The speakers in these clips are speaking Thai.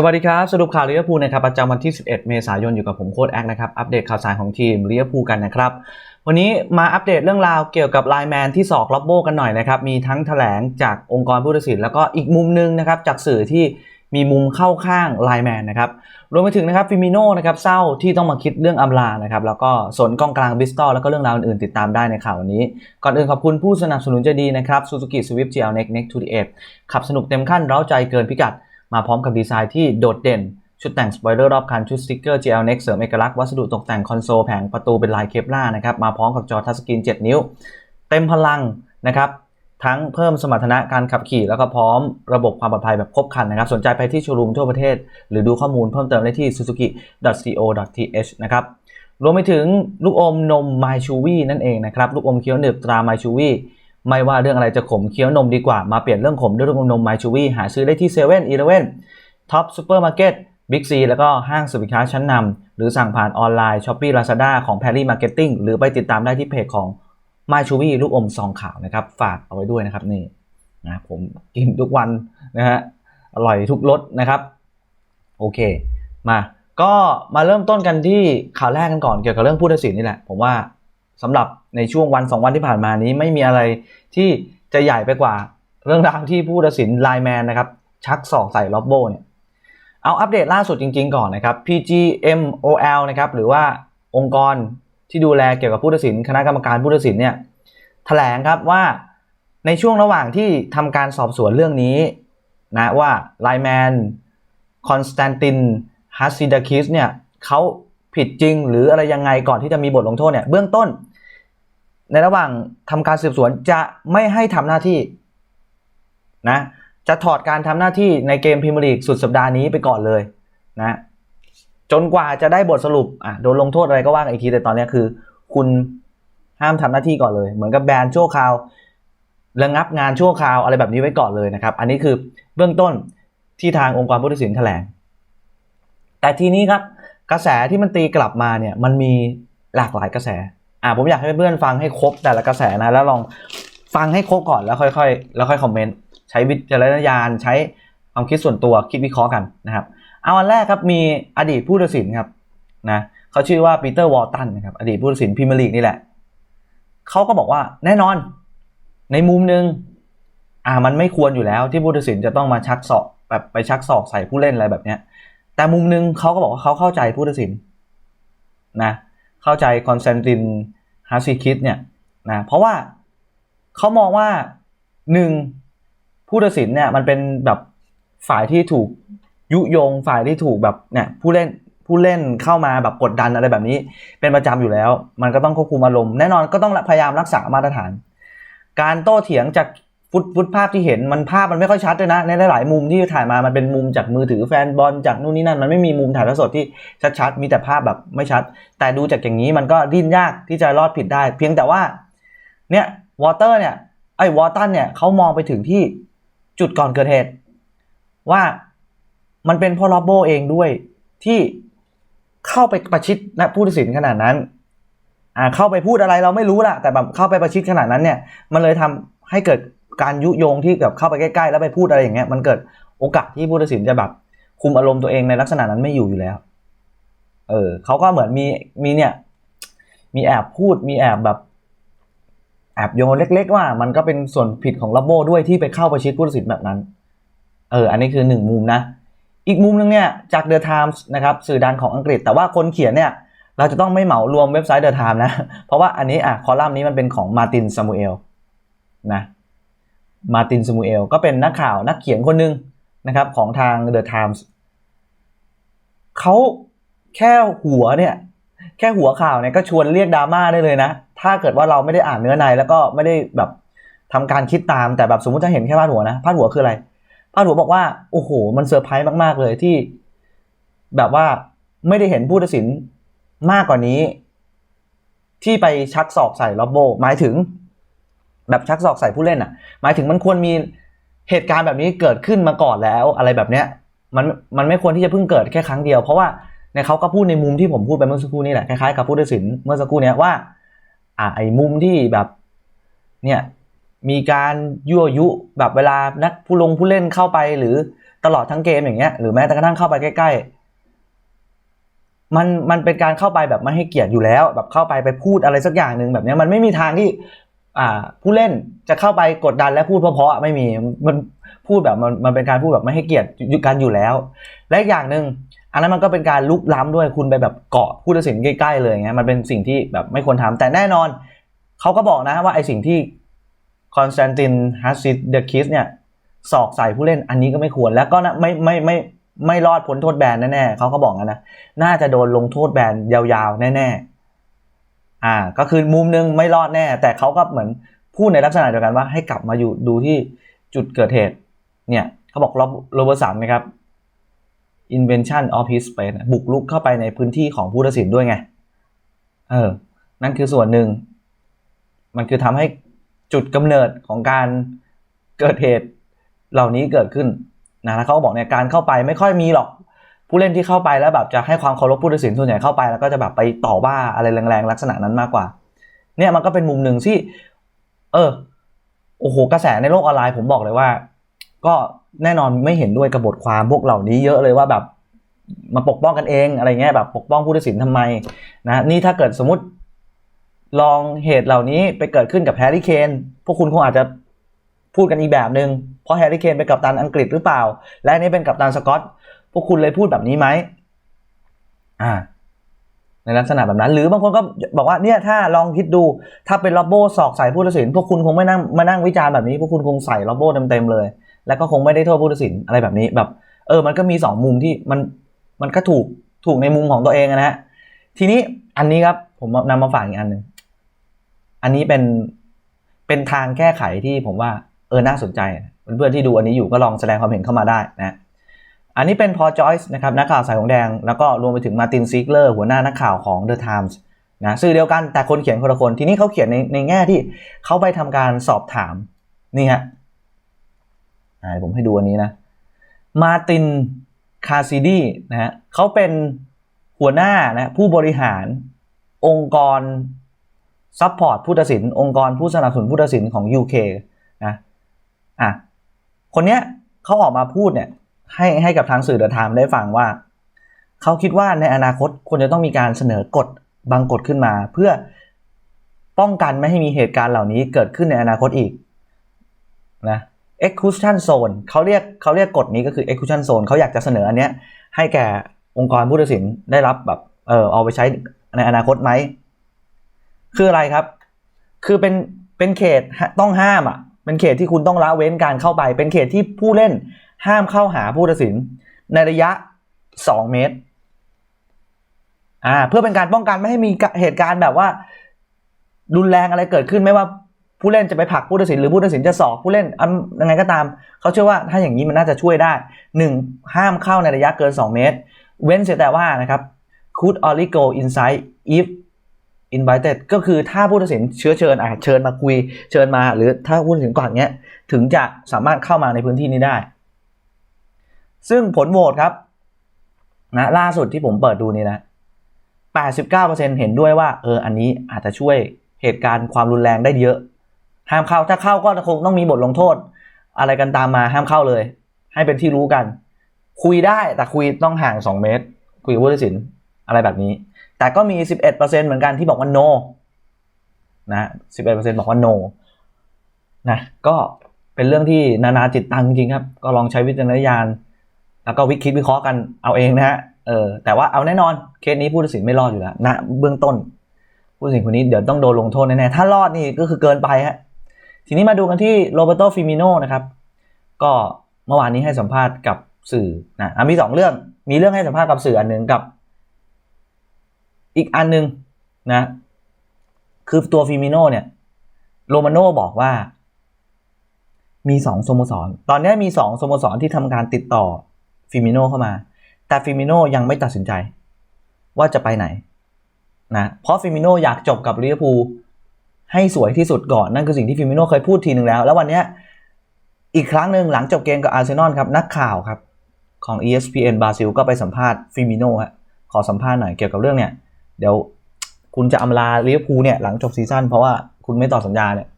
สวัสดีครับ สรุปข่าวลิเวอร์พูลนะครับประจำวันที่ 11 เมษายนอยู่กับผมโค้ดแอคนะครับ อัปเดตข่าวสารของทีมลิเวอร์พูลกันนะครับ วันนี้มาอัปเดตเรื่องราวเกี่ยวกับไลแมนที่สอกล็อบโบกันหน่อยนะครับ มีทั้งแถลงจากองค์กรผู้ตัดสิน แล้วก็อีกมุมหนึงนะครับ จากสื่อที่มีมุมเข้าข้างไลแมนนะครับรวมไปถึงนะครับฟิมิโน่นะครับเศร้าที่ต้องมาคิดเรื่องอำลานะครับแล้วก็สนกองกลางบิสตอลแล้วก็เรื่องราวอื่นๆติดตามได้ในข่าววันนี้ ก่อนอื่นขอบคุณผู้สนับสนุนใจดีนะครับ Suzuki Swift GL Next Next to the Edge ขับสนุกเต็มขั้นเร้าใจเกินพิกัด มาพร้อมกับดีไซน์ที่โดดเด่น ชุดแต่งสปอยเลอร์รอบคันชุดสติกเกอร์ GL Next เสริมเอกลักษณ์วัสดุตกแต่งคอนโซลแผงประตูเป็นลายเคปล่านะครับมาพร้อมกับจอทัชสกรีน 7 นิ้ว เต็มพลังนะครับทั้งเพิ่มสมรรถนะการขับขี่ แล้วก็พร้อมระบบความปลอดภัยแบบครบครันนะครับ สนใจไปที่โชว์รูมทั่วประเทศ หรือดูข้อมูลเพิ่มเติมได้ที่ suzuki.co.th นะครับรวมไปถึงลูกอมนม My Chewy นั่นเองนะครับ ลูกอมเคี้ยวหนึบตรา My Chewy ไม่ว่าเรื่องอะไรจะขมเคี้ยวนมดีกว่า มาเปลี่ยนเรื่องขมด้วยลูกอมนม My Chewy หาซื้อได้ที่7 e เ e ่ e อ Top Supermarket Big C แล้วก็ห้างสินค้าชั้นนำหรือสั่งผ่านออนไลน์ Shopee Lazada ของ Perry Marketing หรือไปติดตามได้ที่เพจของ My Chewy ลูกอมซองขาวนะครับ ฝากเอาไว้ด้วยนะครับนี่นะผมกินทุกวันนะฮะอร่อยทุกรสนะครับโอเค มาก็มาเริ่มต้นกันที่ข่าวแรกกันก่อนเกี่ยวกับเรื่องผู้ตัดสินนี่แหละ ผมว่า สำหรับในช่วงวันสองวันที่ผ่านมานี้ไม่มีอะไรที่จะใหญ่ไปกว่าเรื่องราวที่ผู้ตัดสินไลแมนนะครับ ชักศอกใส่ล็อบโบเนี่ยเอาอัปเดตล่าสุดจริง ๆ ก่อนนะครับ PGMOL นะครับหรือว่าองค์กรที่ดูแลเกี่ยวกับผู้ตัดสิน คณะกรรมการผู้ตัดสินเนี่ยแถลงครับว่าในช่วงระหว่างที่ทำการสอบสวนเรื่องนี้นะว่าไลแมนคอนสแตนตินฮัสซิดาคิสเนี่ยเขาผิดจริงหรืออะไรยังไงก่อนที่จะมีบทลงโทษเนี่ยเบื้องต้น ในระหว่างทำการสืบสวนจะไม่ให้ทำหน้าที่นะจะถอดการทำหน้าที่ในเกมพรีเมียร์ลีกสุดสัปดาห์นี้ไปก่อนเลยนะจนกว่าจะได้บทสรุปอะโดนลงโทษอะไรก็ว่ากันอีกทีแต่ตอนนี้คือ คุณห้ามทำหน้าที่ก่อนเลย เหมือนกับแบนชั่วคราวระงับงานชั่วคราวอะไรแบบนี้ไว้ก่อนเลยนะครับ อันนี้คือเบื้องต้นที่ทางองค์กรผู้ตัดสินแถลง แต่ทีนี้ครับกระแสที่มันตีกลับมาเนี่ยมันมีหลากหลายกระแส อ่าผมอยากให้เพื่อนฟังให้ครบแต่ละกระแสนะ แล้วลองฟังให้ครบก่อนแล้วค่อยๆ แล้วค่อยคอมเมนต์ใช้วิจารณญาณใช้ความคิดส่วนตัวคิดวิเคราะห์กันนะครับ เอาอันแรกครับมีอดีตผู้ตัดสินครับนะเขาชื่อว่าปีเตอร์วอลตันนะครับอดีตผู้ตัดสินพรีเมียร์ลีกนี่แหละเขาก็บอกว่าแน่นอนในมุมหนึ่งอ่ามันไม่ควรอยู่แล้วที่ผู้ตัดสินจะต้องมาชักศอกแบบไปชักศอกใส่ผู้เล่นอะไรแบบเนี้ยแต่มุมหนึ่งเขาก็บอกว่าเขาเข้าใจผู้ตัดสินนะเข้าใจคอนสแตนตินฮาซิคิดเนี่ยนะเพราะว่าเขามองว่าหนึ่งผู้ตัดสินเนี่ยมันเป็นแบบฝ่ายที่ถูกยุยงฝ่ายที่ถูกแบบเนี่ยผู้เล่นผู้เล่นเข้ามาแบบกดดันอะไรแบบนี้ เป็นประจำอยู่แล้ว มันก็ต้องควบคุมอารมณ์แน่นอนก็ต้องพยายามรักษามาตรฐาน การโต้เถียงจาก ฟุตฟุตภาพที่เห็นมันภาพมันไม่ค่อยชัดเลยนะ ในหลายๆมุมที่ถ่ายมามันเป็นมุมจากมือถือแฟนบอลจากนู่นนี่นั่น มันไม่มีมุมถ่ายทอดสดที่ชัดๆมีแต่ภาพแบบไม่ชัด แต่ดูจากอย่างนี้มันก็ดิ้นยากที่จะรอดผิดได้ เพียงแต่ว่า เนี่ยวอเตอร์เนี่ยไอ้วอตันเนี่ยเขามองไปถึงที่จุดก่อนเกิดเหตุ ว่ามันเป็นพ่อลอบโบเองด้วยที่เข้าไปประชิดนะผู้ตัดสินขนาดนั้นอ่าเข้าไปพูดอะไรเราไม่รู้ละแต่แบบเข้าไปประชิดขนาดนั้นเนี่ย มันเลยทำให้เกิด การยุยงที่แบบเข้าไปใกล้ๆ แล้วไปพูดอะไรอย่างเงี้ยมันเกิดโอกาสที่ผู้ตัดสินจะแบบคุมอารมณ์ตัวเองในลักษณะนั้นไม่อยู่อยู่แล้ว เออเขาก็เหมือนมีมีเนี่ย มีแอบพูดมีแอบแบบแอบโยนเล็ก ๆ ว่ามันก็เป็นส่วนผิดของลับโบด้วยที่ไปเข้าประชิดผู้ตัดสินแบบนั้น เออ อันนี้คือหนึ่งมุมนะ อีกมุมนึงเนี่ยจาก The Times นะครับสื่อดังของอังกฤษ แต่ว่าคนเขียนเนี่ย เราจะต้องไม่เหมารวมเว็บไซต์ The Times นะ เพราะว่าอันนี้อะคอลัมน์นี้มันเป็นของมาตินซามูเอลนะ มาตินซามูเอลก็เป็นนักข่าวนักเขียนคนหนึ่งนะครับของทาง The Times เขาแค่หัวเนี่ยแค่หัวข่าวเนี่ยก็ชวนเรียกดราม่าได้เลยนะ ถ้าเกิดว่าเราไม่ได้อ่านเนื้อใน แล้วก็ไม่ได้แบบทำการคิดตามแต่แบบสมมติจะเห็นแค่พาดหัวนะพาดหัวคืออะไรพาดหัวบอกว่าโอ้โห มันเซอร์ไพรส์มาก ๆ เลยที่ แบบว่าไม่ได้เห็นผู้ตัดสินมากกว่านี้ ที่ไปชักศอกใส่ล็อบโบหมายถึง แบบชักศอกใส่ผู้เล่นอะ หมายถึงมันควรมีเหตุการณ์แบบนี้เกิดขึ้นมาก่อนแล้วอะไรแบบเนี้ยมันมันไม่ควรที่จะเพิ่งเกิดแค่ครั้งเดียว เพราะว่าในเขาก็พูดในมุมที่ผมพูดไปเมื่อสักครู่นี้แหละคล้ายๆกับผู้ตัดสินเมื่อสักครู่เนี้ยว่า อ่าไอ้มุมที่แบบเนี่ยมีการยั่วยุแบบเวลานักผู้ลงผู้เล่นเข้าไปหรือตลอดทั้งเกมอย่างเงี้ยหรือแม้แต่กระทั่งเข้าไปใกล้ๆมันมันเป็นการเข้าไปแบบไม่ให้เกียรติอยู่แล้ว แบบเข้าไปไปพูดอะไรสักอย่างหนึ่งแบบเนี้ยมันไม่มีทางที่ ผู้เล่นจะเข้าไปกดดันและพูดเพราะๆไม่มีมันพูดแบบมันมันเป็นการพูดแบบไม่ให้เกียรติกันอยู่แล้ว และอย่างหนึ่งอันนั้นมันก็เป็นการลุกล้ำด้วยคุณไปแบบเกาะผู้ตัดสินใกล้ๆเลยเงี้ยมันเป็นสิ่งที่แบบไม่ควรทำแต่แน่นอนเขาก็บอกนะว่าไอสิ่งที่คอนสแตนตินฮัสซิดเดอะคิสเนี่ยสอกใส่ผู้เล่นอันนี้ก็ไม่ควรแล้วก็นะไม่ไม่ไม่ไม่รอดพ้นโทษแบนแน่ๆเขาก็บอกงั้นนะน่าจะโดนลงโทษแบนยาวๆแน่ๆ อ่า ก็คือมุมนึงไม่รอดแน่ แต่เขาก็เหมือนพูดในลักษณะเดียวกันว่าให้กลับมาอยู่ดูที่จุดเกิดเหตุ เนี่ยเขาบอกโรเบอร์สันนะครับ invention of his space บุกลุกเข้าไปในพื้นที่ของผู้ตัดสินด้วยไง เออ นั่นคือส่วนหนึ่ง มันคือทำให้จุดกำเนิดของการเกิดเหตุเหล่านี้เกิดขึ้นนะแล้วเขาบอกเนี่ยการเข้าไปไม่ค่อยมีหรอก ผู้เล่นที่เข้าไปแล้วแบบจะให้ความเคารพผู้ตัดสินส่วนใหญ่เข้าไปแล้วก็จะแบบไปต่อว่าอะไรแรงๆลักษณะนั้นมากกว่า เนี่ยมันก็เป็นมุมหนึ่งที่ เออโอ้โหกระแสในโลกออนไลน์ผมบอกเลยว่า ก็แน่นอนไม่เห็นด้วยกับบทความพวกเหล่านี้เยอะเลยว่าแบบมาปกป้องกันเองอะไรเงี้ยแบบปกป้องผู้ตัดสินทำไมนะนี่ถ้าเกิดสมมติลองเหตุเหล่านี้ไปเกิดขึ้นกับแฮร์รี่เคนพวกคุณคงอาจจะพูดกันอีกแบบหนึง่งเพราะแฮร์รี่เคนเป็นกัปตันอังกฤษหรือเปล่า และนี่เป็นกัปตันสกอต พวกคุณเลยพูดแบบนี้ไหมอ่า ในลักษณะแบบนั้น หรือบางคนก็บอกว่าเนี่ยถ้าลองคิดดูถ้าเป็นล็อบโบสอกใส่ผู้ตัดสิน พวกคุณคงไม่นั่งมานั่งวิจารณ์แบบนี้ พวกคุณคงใส่ล็อบโบเต็มๆเลย แล้วก็คงไม่ได้โทษผู้ตัดสินอะไรแบบนี้แบบ เออ มันก็มีสองมุมที่มันมันก็ถูกถูกในมุมของตัวเองนะฮะทีนี้อันนี้ครับผมนำมาฝากอีกอันหนึ่งอันนี้เป็นเป็นทางแก้ไขที่ผมว่าเออน่าสนใจเพื่อนๆที่ดูอันนี้อยู่ก็ลองแสดงความเห็นเข้ามาได้นะ อันนี้เป็นพอจอยส์นะครับนักข่าวสายของแดง แล้วก็รวมไปถึงมาตินซิกเลอร์หัวหน้านักข่าวของ The Times นะสื่อเดียวกันแต่คนเขียนคนละคน ทีนี้เขาเขียนในในแง่ที่เขาไปทำการสอบถามนี่ฮะอ่าผมให้ดูอันนี้นะมาตินคาซิดีนะฮะเขาเป็นหัวหน้านะผู้บริหารองค์กรซัพพอร์ตผู้ตัดสิน องค์กรผู้สนับสนุนผู้ตัดสินของ UK นะอะคนเนี้ยเขาออกมาพูดเนี่ย ให้ให้กับทางสื่อเดอะไทม์ได้ฟังว่า เขาคิดว่าในอนาคตควรจะต้องมีการเสนอกฎบางกฎขึ้นมา เพื่อป้องกันไม่ให้มีเหตุการณ์เหล่านี้เกิดขึ้นในอนาคตอีกนะ exclusion zone เขาเรียกเขาเรียกกฎนี้ก็คือ exclusion zone เขาอยากจะเสนออันเนี้ยให้แก่องค์กรผู้ตัดสินได้รับแบบเออเอาไปใช้ในอนาคตไหม คืออะไรครับ คือเป็นเป็นเขตต้องห้ามอะ เป็นเขตที่คุณต้องละเว้นการเข้าไป เป็นเขตที่ผู้เล่น ห้ามเข้าหาผู้ตัดสิน ในระยะ 2 เมตรอ่าเพื่อเป็นการป้องกันไม่ให้มีเหตุการณ์แบบว่า รุนแรงอะไรเกิดขึ้นไม่ว่าผู้เล่นจะไปผลักผู้ตัดสินหรือผู้ตัดสินจะสอกผู้เล่นยังไงก็ตาม เขาเชื่อว่าถ้าอย่างนี้มันน่าจะช่วยได้ 1. ห้ามเข้าในระยะเกิน 2 เมตร เว้นเสียแต่ว่านะครับ could only go inside if invited ก็คือถ้าผู้ตัดสินเชื้อเชิญอะเชิญมาคุยเชิญมา หรือถ้าผู้ตัดสินก่อนเงี้ยถึงจะสามารถเข้ามาในพื้นที่นี้ได้ ซึ่งผลโหวตครับนะล่าสุดที่ผมเปิดดูนี่นะ 89%เห็นด้วยว่าเอออันนี้อาจจะช่วยเหตุการณ์ความรุนแรงได้เยอะ ห้ามเข้าถ้าเข้าก็คงต้องมีบทลงโทษ อะไรกันตามมาห้ามเข้าเลย ให้เป็นที่รู้กัน คุยได้แต่คุยต้องห่าง 2 เมตร คุยกับผู้ตัดสินอะไรแบบนี้ แต่ก็มี 11%เหมือนกันที่บอกว่า no นะ 11%บอกว่า no นะก็เป็นเรื่องที่นานาจิตตังจริงครับ ก็ลองใช้วิจารณญาณ แล้วก็วิคิดวิเคราะห์กันเอาเองนะฮะเออแต่ว่าเอาแน่นอนเคสนี้ผู้ตัดสินไม่รอดอยู่แล้วนะเบื้องต้น ผู้ตัดสินคนนี้เดี๋ยวต้องโดนลงโทษแน่ๆถ้ารอดนี่ก็คือเกินไปฮะทีนี้มาดูกันที่โรเบโตฟิมิโนนะครับ ก็เมื่อวานนี้ให้สัมภาษณ์กับสื่อนะมีสองเรื่องมีเรื่องให้สัมภาษณ์กับสื่ออันหนึ่งกับ อีกอันหนึ่งนะคือตัวฟิมิโนเนี่ยโรมาโนบอกว่า มีสองสโมสร ตอนนี้มีสองสโมสรที่ทำการติดต่อ ฟิมิโนเข้ามา แต่ฟิมิโนยังไม่ตัดสินใจ ว่าจะไปไหนนะเพราะฟิมิโนอยากจบกับลิเวอร์พูลให้สวยที่สุดก่อน นั่นคือสิ่งที่ฟิมิโนเคยพูดทีหนึ่งแล้ว แล้ววันนี้อีกครั้งหนึ่งหลังจบเกมกับอาร์เซนอลครับนักข่าวครับของ ESPN บราซิลก็ไปสัมภาษณ์ฟิมิโนฮะขอสัมภาษณ์หน่อยเกี่ยวกับเรื่องเนี่ย เดี๋ยวคุณจะอำลาลิเวอร์พูลเนี่ยหลังจบซีซั่นเพราะว่าคุณไม่ต่อสัญญาเนี่ย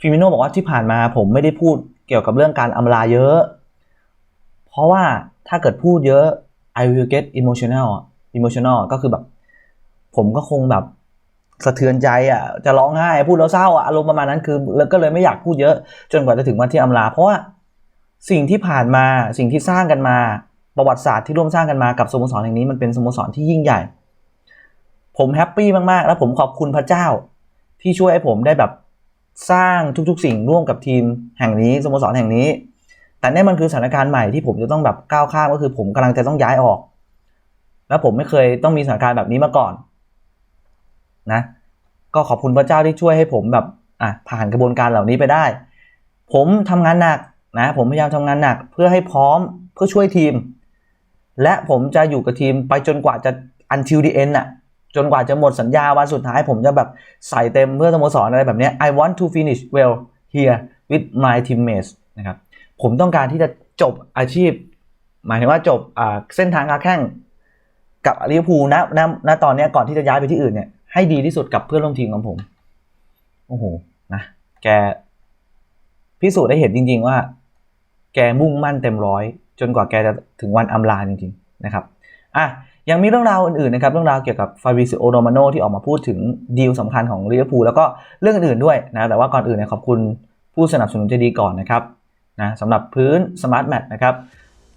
ฟิมิโนบอกว่าที่ผ่านมาผมไม่ได้พูดเกี่ยวกับเรื่องการอำลาเยอะ เพราะว่าถ้าเกิดพูดเยอะ I will get emotional อะ emotional ก็คือแบบ ผมก็คงแบบสะเทือนใจอะ จะร้องไห้พูดแล้วเศร้าอะอารมณ์ประมาณนั้นคือแล้วก็เลยไม่อยากพูดเยอะจนกว่าจะถึงวันที่อำลา เพราะว่าสิ่งที่ผ่านมาสิ่งที่สร้างกันมาประวัติศาสตร์ที่ร่วมสร้างกันมากับสโมสรแห่งนี้มันเป็นสโมสรที่ยิ่งใหญ่ ผมแฮปปี้มากๆ แล้วผมขอบคุณพระเจ้า ที่ช่วยให้ผมได้แบบสร้างทุกๆ สิ่งร่วมกับทีมแห่งนี้สโมสรแห่งนี้ แต่นี่มันคือสถานการณ์ใหม่ที่ผมจะต้องแบบก้าวข้ามก็คือผมกำลังจะต้องย้ายออก แล้วผมไม่เคยต้องมีสถานการณ์แบบนี้มาก่อน นะ ก็ขอบคุณพระเจ้าที่ช่วยให้ผมแบบอะผ่านกระบวนการเหล่านี้ไปได้ ผมทำงานหนักนะผมพยายามทำงานหนัก เพื่อให้พร้อมเพื่อช่วยทีม และผมจะอยู่กับทีมไปจนกว่าจะ until the end อะจนกว่าจะหมดสัญญาวันสุดท้ายผมจะแบบใส่เต็มเพื่อสโมสรอะไรแบบนี้ I want to finish well here with my teammates นะครับ ผมต้องการที่จะจบอาชีพ หมายถึงว่าจบเส้นทางการแข่งกับลิเวอร์พูลณณณตอนนี้ก่อนที่จะย้ายไปที่อื่นเนี่ยให้ดีที่สุดกับเพื่อนร่วมทีมของผม โอ้โหนะแกพิสูจน์ได้เห็นจริง ๆ ว่า แกมุ่งมั่นเต็มร้อย จนกว่าแกจะถึงวันอำลาจริงๆนะครับอะยังมีเรื่องราวอื่นๆนะครับเรื่องราวเกี่ยวกับฟาบิซิโอโรมาโนที่ออกมาพูดถึงดีลสำคัญของลิเวอร์พูลแล้วก็เรื่องอื่นๆด้วยนะแต่ว่าก่อนอื่นเนี่ยขอบคุณผู้สนับสนุนใจดีก่อนนะครับ นะสำหรับพื้น Smart Mat นะครับ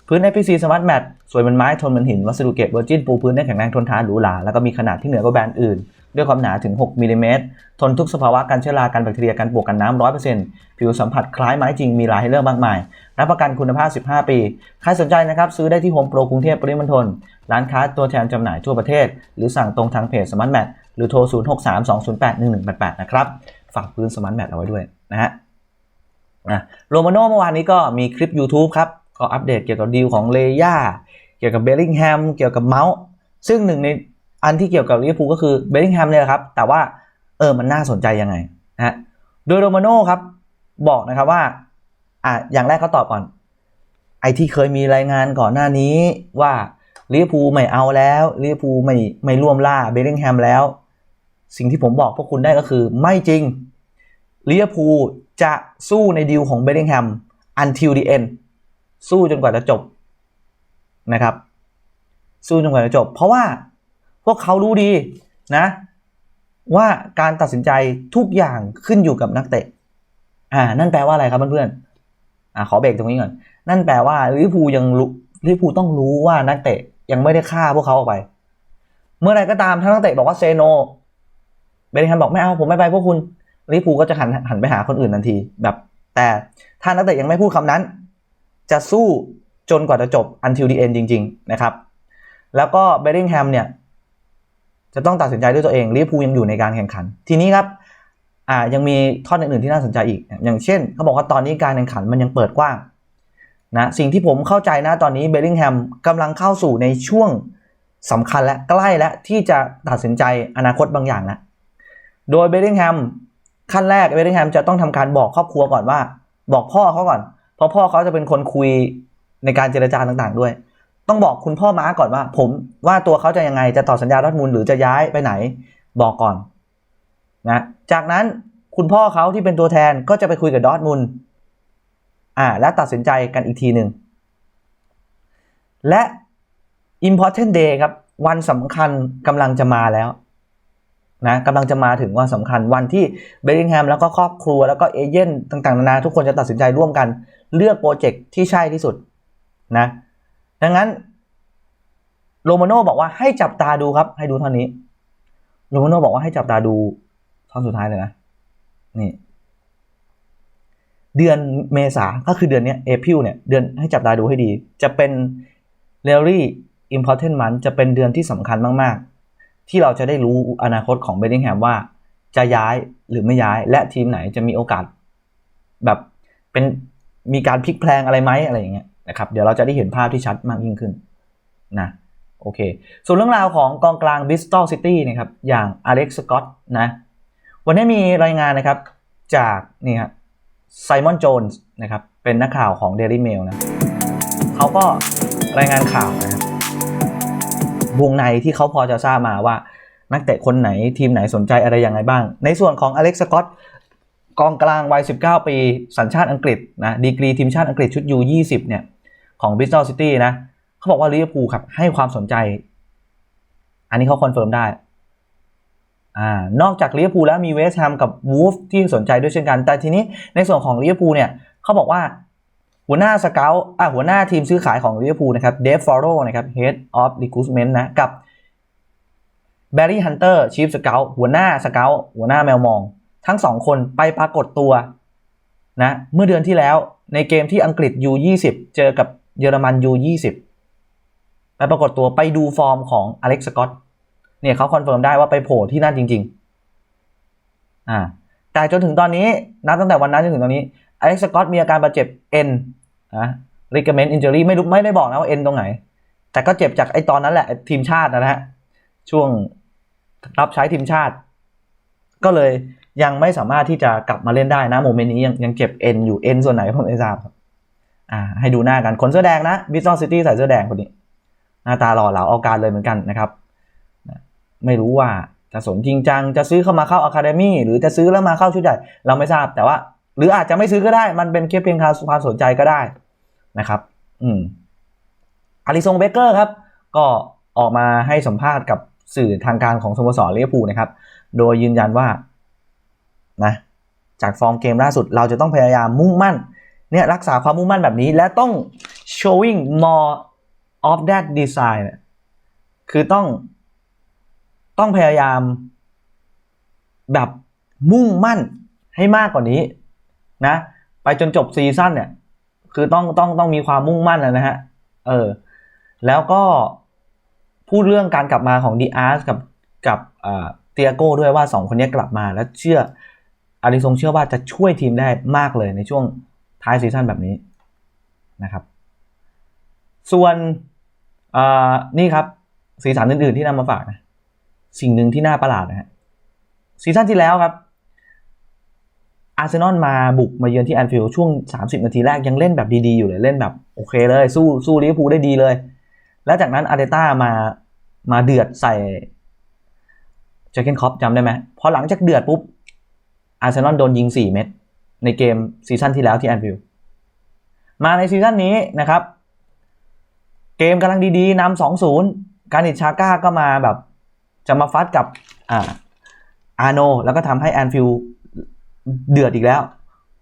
พื้น FPC Smart Mat สวยเหมือนไม้ทนเหมือนหินวัสดุเกรดเวอร์จินปูพื้นได้แข็งแรงทนทานหรูหราแล้วก็มีขนาดที่เหนือกว่าแบรนด์อื่น ด้วยความหนาถึง 6มิลลิเมตรทนทุกสภาวะการเชื้อราการแบคทีเรียการปวกกันน้ำ100%ผิวสัมผัสคล้ายไม้จริงมีลายให้เลือกมากมายรับประกันคุณภาพ 15 ปี ใครสนใจนะครับซื้อได้ที่โฮมโปรกรุงเทพปริมณฑลร้านค้าตัวแทนจำหน่ายทั่วประเทศ หรือสั่งตรงทางเพจ Smart Mat หรือโทร 0632081188 นะครับฝากพื้น Smart Mat เอาไว้ด้วยนะฮะ นะโรมาโน่เมื่อวานนี้ก็มีคลิป YouTube ครับ ก็อัปเดตเกี่ยวกับดีลของเลย่าเกี่ยวกับเบลลิงแฮมเกี่ยวกับเมาส์ซึ่งหนึ่งในอันที่เกี่ยวกับลิเวอร์พูลก็คือเบลลิงแฮมเนี่ยละครับ แต่ว่าเออมันน่าสนใจยังไงนะฮะโดยโรมาโน่ครับบอกนะครับว่าอะอย่างแรกเขาตอบก่อน ไอ้ที่เคยมีรายงานก่อนหน้านี้ว่าลิเวอร์พูลไม่เอาแล้วลิเวอร์พูลไม่ไม่ร่วมล่าเบลลิงแฮมแล้ว สิ่งที่ผมบอกพวกคุณได้ก็คือไม่จริงลิเวอร์พูล จะสู้ในดีลของเบลลิงแฮม until the end สู้จนกว่าจะจบนะครับ สู้จนกว่าจะจบ เพราะว่าพวกเขารู้ดีนะ ว่าการตัดสินใจทุกอย่างขึ้นอยู่กับนักเตะ อ่า นั่นแปลว่าอะไรครับเพื่อนๆอ่าขอเบรกตรงนี้ก่อน นั่นแปลว่าลิเวอร์พูลยังรู้ลิเวอร์พูลต้องรู้ว่านักเตะยังไม่ได้ฆ่าพวกเขาออกไป เมื่อไรก็ตามถ้านักเตะบอกว่าเซโนเบลลิงแฮมบอกไม่เอาผมไม่ไปพวกคุณ ลิเวอร์พูลก็จะหันหันไปหาคนอื่นทันทีแบบ แต่ถ้านักเตะยังไม่พูดคำนั้น จะสู้จนกว่าจะจบ until the end จริง ๆ นะครับ แล้วก็เบลลิงแฮมเนี่ย จะต้องตัดสินใจด้วยตัวเองลิเวอร์พูลยังอยู่ในการแข่งขัน ทีนี้ครับอ่ายังมีท่อนอื่นๆที่น่าสนใจอีก อย่างเช่นเขาบอกว่าตอนนี้การแข่งขันมันยังเปิดกว้างนะสิ่งที่ผมเข้าใจนะตอนนี้เบลลิงแฮมกำลังเข้าสู่ในช่วงสำคัญและใกล้และที่จะตัดสินใจอนาคตบางอย่างนะโดยเบลลิงแฮม ขั้นแรกเบลลิงแฮมจะต้องทำการบอกครอบครัวก่อนว่า บอกพ่อเขาก่อน เพราะพ่อเขาจะเป็นคนคุยในการเจรจาต่างๆ ด้วย ต้องบอกคุณพ่อม้าก่อนว่า ผมว่าตัวเขาจะยังไงจะต่อสัญญาดอร์ทมุนด์หรือจะย้ายไปไหนบอกก่อนนะจากนั้นคุณพ่อเขาที่เป็นตัวแทนก็จะไปคุยกับดอทมุนอ่าและตัดสินใจกันอีกทีหนึ่งและ important day ครับ วันสำคัญกำลังจะมาแล้ว นะกำลังจะมาถึงวันสำคัญวันที่เบลลิงแฮมแล้วก็ครอบครัวแล้วก็เอเย่นต่างๆนานาทุกคนจะตัดสินใจร่วมกัน เลือกโปรเจกต์ที่ใช่ที่สุดนะดังนั้นโรมาโน่บอกว่าให้จับตาดูครับ ให้ดูเท่านี้โรมาโน่บอกว่าให้จับตาดูท่อนสุดท้ายเลยนะนี่ เดือนเมษาก็คือเดือนนี้เอพิลเนี่ยเดือนให้จับตาดูให้ดี จะเป็นเรลลี่อิมพอร์เทนมันจะเป็นเดือนที่สำคัญมากๆ ที่เราจะได้รู้อนาคตของเบลลิงแฮมว่าจะย้ายหรือไม่ย้ายและทีมไหนจะมีโอกาส แบบเป็นมีการพลิกแพลงอะไรไหมอะไรอย่างเงี้ยนะครับเดี๋ยวเราจะได้เห็นภาพที่ชัดมากยิ่งขึ้นนะโอเค ส่วนเรื่องราวของกองกลางบิสตอลซิตี้นะครับอย่างอเล็กซ์สกอตนะวันนี้มีรายงานนะครับจากนี่ครับไซมอนโจนส์นะครับเป็นนักข่าวของ Daily Mail นะเขาก็รายงานข่าวนะ วงในที่เขาพอจะทราบมาว่า นักเตะคนไหนทีมไหนสนใจอะไรยังไงบ้าง ในส่วนของอเล็กซ์สกอตกองกลางวัย 19 ปี สัญชาติอังกฤษนะดีกรีทีมชาติอังกฤษชุด U20 เนี่ยของ Bristol City นะเขาบอกว่าลิเวอร์พูลครับให้ความสนใจ อันนี้เขาคอนเฟิร์มได้อ่านอกจากลิเวอร์พูลแล้วมีเวสต์แฮมกับวูฟที่สนใจด้วยเช่นกัน แต่ทีนี้ในส่วนของลิเวอร์พูลเนี่ยเขาบอกว่า หัวหน้าสเกลอะหัวหน้าทีมซื้อขายของลิเวอร์พูลนะครับเดฟฟอโรนะครับ Head of Recruitment นะกับแบร์รี่ฮันเตอร์ชีฟสเกลหัวหน้าสเกลหัวหน้าแมวมอง ทั้งสองคนไปปรากฏตัวนะเมื่อเดือนที่แล้วในเกมที่อังกฤษ U20 เจอกับเยอรมัน U20 ไปปรากฏตัวไปดูฟอร์มของอเล็กซ์สกอตเนี่ยเขาคอนเฟิร์มได้ว่าไปโผล่ที่นั่นจริง ๆ อ่าแต่จนถึงตอนนี้นับตั้งแต่วันนั้นจนถึงตอนนี้ อเล็กซ์สกอตมีอาการบาดเจ็บเอ็นนะริกเมนต์อินเจอรี่ไม่รู้ไม่ได้บอกนะว่าเอ็นตรงไหน แต่ก็เจ็บจากไอตอนนั้นแหละทีมชาตินะฮะช่วงรับใช้ทีมชาติ ก็เลยยังไม่สามารถที่จะกลับมาเล่นได้นะโมเมนต์นี้ยังยังเจ็บเอ็นอยู่เอ็นส่วนไหนผมไม่ทราบครับอ่าให้ดูหน้ากันคนเสื้อแดงนะบิสซอนซิตี้ใส่เสื้อแดงคนนี้ หน้าตาหล่อเหลาเอาการเลยเหมือนกันนะครับ ไม่รู้ว่าจะสนจริงจังจะซื้อเข้ามาเข้าอะคาเดมี่หรือจะซื้อแล้วมาเข้าชุดใหญ่เราไม่ทราบแต่ว่า หรืออาจจะไม่ซื้อก็ได้ มันเป็นแค่เพียงความสนใจก็ได้นะครับ อืมอาริซงเบเกอร์ครับ ก็ออกมาให้สัมภาษณ์กับสื่อทางการของสโมสรลิเวอร์พูลนะครับ โดยยืนยันว่านะจากฟอร์มเกมล่าสุดเราจะต้องพยายามมุ่งมั่น เนี่ยรักษาความมุ่งมั่นแบบนี้ และต้อง showing more of that design เนี่ยคือต้องต้องพยายามแบบมุ่งมั่นให้มากกว่านี้ นะไปจนจบซีซั่นเนี่ย คือต้องต้องต้องมีความมุ่งมั่นนะฮะเออแล้วก็พูดเรื่องการกลับมาของดีอาร์สกับกับเตียโก้ด้วยว่าสองคนนี้กลับมาแล้วเชื่ออาริซงเชื่อว่าจะช่วยทีมได้มากเลยในช่วงท้ายซีซั่นแบบนี้นะครับ ส่วนนี่ครับ สีสันอื่น ๆที่นำมาฝากนะ สิ่งหนึ่งที่น่าประหลาดนะฮะซีซั่นที่แล้วครับ อาร์เซนอลมาบุกมาเยือนที่แอนฟิลด์ช่วง 30 นาทีแรกยังเล่นแบบดีๆอยู่เลยเล่นแบบโอเคเลย สู้สู้ลิเวอร์พูลได้ดีเลย แล้วจากนั้นอาร์เตต้ามามาเดือดใส่เจอเกนคอปจำได้ไหมพอหลังจากเดือดปุ๊บอาร์เซนอลโดนยิง 4 เม็ดในเกมซีซั่นที่แล้วที่แอนฟิลด์มาในซีซั่นนี้นะครับ เกมกำลังดีๆนำสองศูนย์การิชาก้าก็มาแบบจะมาฟัดกับอ่าอาโน แล้วก็ทำให้แอนฟิล เดือดอีกแล้ว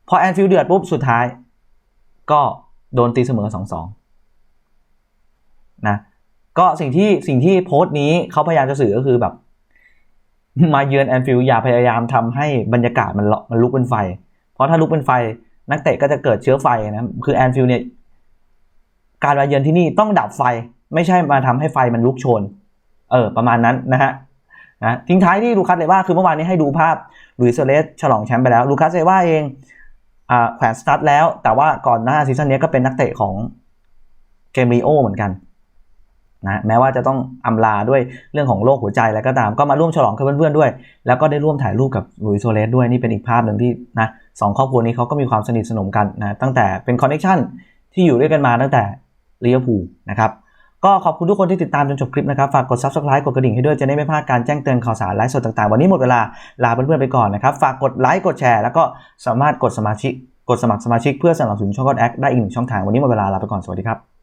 พอแอนฟิลเดือดปุ๊บสุดท้าย ก็โดนตีเสมอสองสองนะก็สิ่งที่สิ่งที่โพสต์นี้เขาพยายามจะสื่อก็คือแบบ มาเยือนแอนฟิลอย่าพยายามทำให้บรรยากาศมันมันลุกเป็นไฟ เพราะถ้าลุกเป็นไฟนักเตะก็จะเกิดเชื้อไฟนะคือแอนฟิลเนี่ยการมาเยือนที่นี่ต้องดับไฟ ไม่ใช่มาทำให้ไฟมันลุกโชน เออ ประมาณนั้นนะฮะ นะทิ้งท้ายที่ลูคัสเลว่าคือเมื่อวานนี้ให้ดูภาพลุยส์เลสฉลองแชมป์ไปแล้วลูคัสเลว่าเองอแขวนสตาร์ทแล้ว แต่ว่าก่อนหน้าซีซั่นนี้ก็เป็นนักเตะของเกมรีโอเหมือนกันนะแม้ว่าจะต้องอำลาด้วยเรื่องของโรคหัวใจแล้วก็ตาม ก็มาร่วมฉลองกับเพื่อนๆด้วย แล้วก็ได้ร่วมถ่ายรูปกับลุยโซเลสด้วยนี่เป็นอีกภาพหนึ่งที่นะสองครอบครัวนี้เขาก็มีความสนิทสนมกันนะตั้งแต่เป็นคอนเนคชั่นที่อยู่ด้วยกันมาตั้งแต่ลิเวอร์พูลนะครับ ก็ขอบคุณทุกคนที่ติดตามจนจบคลิปนะครับ ฝากกด subscribe กดกระดิ่งให้ด้วยจะได้ไม่พลาดการแจ้งเตือนข่าวสารไลฟ์สดต่างๆ วันนี้หมดเวลา ลาเพื่อนๆไปก่อนนะครับ ฝากกดไลค์กดแชร์แล้วก็สามารถกดสมาชิกกดสมัครสมาชิกเพื่อสนับสนุนช่องกดแอคได้อีกหนึ่งช่องทางวันนี้หมดเวลาลาไปก่อนสวัสดีครับ